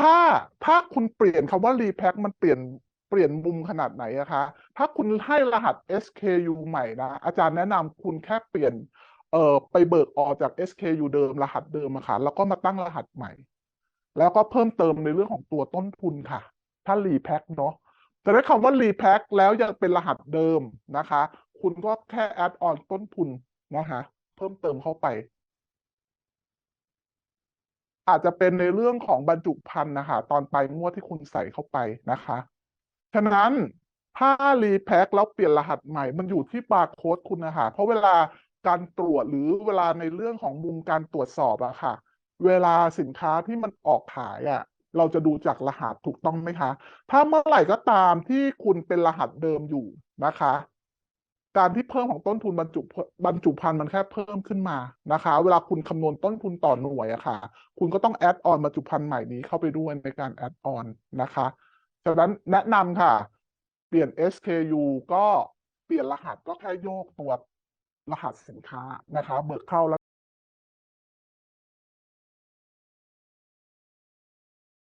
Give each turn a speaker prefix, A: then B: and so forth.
A: ถ้าถ้าคุณเปลี่ยนคำว่า repack มันเปลี่ยนเปลี่ยนมุมขนาดไหนอะคะ ถ้าคุณให้รหัส SKU ใหม่นะ อาจารย์แนะนำคุณแค่เปลี่ยนเอ่อไปเบิกออกจาก SKU เดิมรหัสเดิมอะค่ะแล้วก็มาตั้งรหัสใหม่ แล้วก็เพิ่มเติมในเรื่องของตัวต้นทุนค่ะ ถ้า repack เนาะแต่ถ้าคำว่า repack แล้วยังเป็นรหัสเดิมนะคะ คุณก็แค่ add on ต้นทุนนะคะเพิ่มเติมเข้าไป อาจจะเป็นในเรื่องของบรรจุภัณฑ์นะคะตอนปลายงวดที่คุณใส่เข้าไปนะคะ ฉะนั้นถ้ารีแพ็คแล้วเปลี่ยนรหัสใหม่ มันอยู่ที่บาร์โค้ดคุณนะคะเพราะเวลาการตรวจหรือเวลาในเรื่องของมุมการตรวจสอบอะค่ะ เวลาสินค้าที่มันออกขายอะเราจะดูจากรหัสถูกต้องไหมคะ ถ้าเมื่อไหร่ก็ตามที่คุณเป็นรหัสเดิมอยู่นะคะ การที่เพิ่มของต้นทุนบรรจุบรรจุภัณฑ์มันแค่เพิ่มขึ้นมานะคะ เวลาคุณคำนวณต้นทุนต่อหน่วยอะค่ะ คุณก็ต้องแอดออนบรรจุภัณฑ์ใหม่นี้เข้าไปด้วยในการแอดออนนะคะฉะนั้นแนะนำค่ะ เปลี่ยน SKU ก็เปลี่ยนรหัสก็แค่โยกตัวรหัสสินค้านะคะ เบิกเข้าแล้ว